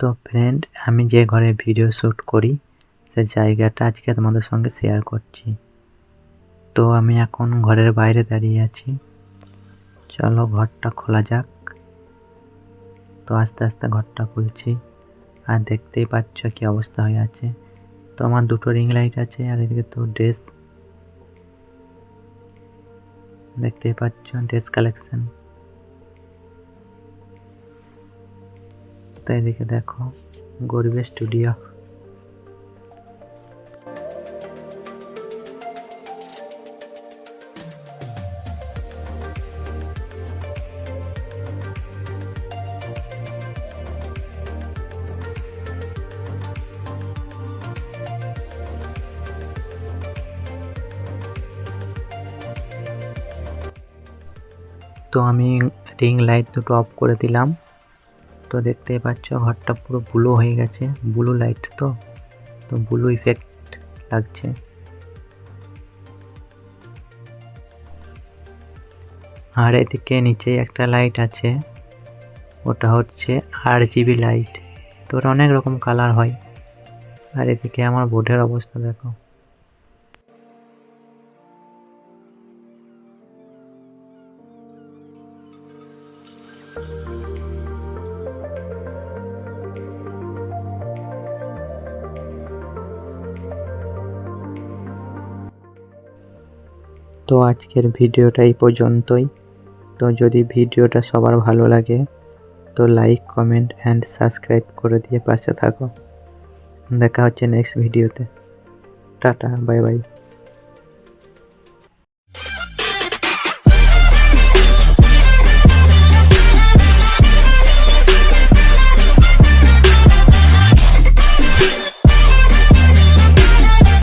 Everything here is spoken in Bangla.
তো ফ্রেন্ড আমি যে ঘরে ভিডিও শ্যুট করি, সে জায়গাটা আজকে তোমাদের সঙ্গে শেয়ার করছি। তো আমি এখন ঘরের বাইরে দাঁড়িয়ে আছি। চলো ঘরটা খোলা যাক। তো আস্তে আস্তে ঘরটা খুলছি। আর দেখতেই পাচ্ছ কি অবস্থা হয়ে আছে। তো আমার দুটো রিং লাইট আছে, আর এদিকে তো ড্রেস দেখতেই পাচ্ছ ড্রেস কালেকশন তো এদিকে দেখো গরিবের স্টুডিও তো আমি রিং লাইট দুটো অফ করে দিলাম। তো দেখতেই পাচ্ছ, ঘরটা পুরো ব্লু হয়ে গেছে। ব্লু লাইট তো? তো ব্লু ইফেক্ট লাগছে। আর এদিকে নিচে একটা লাইট আছে। ওটা হচ্ছে আর জিবি লাইট তো ওটা অনেক রকম কালার হয়। আর এদিকে আমার বোর্ডের অবস্থা দেখো। তো আজকের ভিডিওটা এই পর্যন্তই। তো যদি ভিডিওটা সবার ভালো লাগে, তো লাইক কমেন্ট অ্যান্ড সাবস্ক্রাইব করে দিয়ে পাশে থাকো। দেখা হচ্ছে নেক্সট ভিডিওতে। Tata bye bye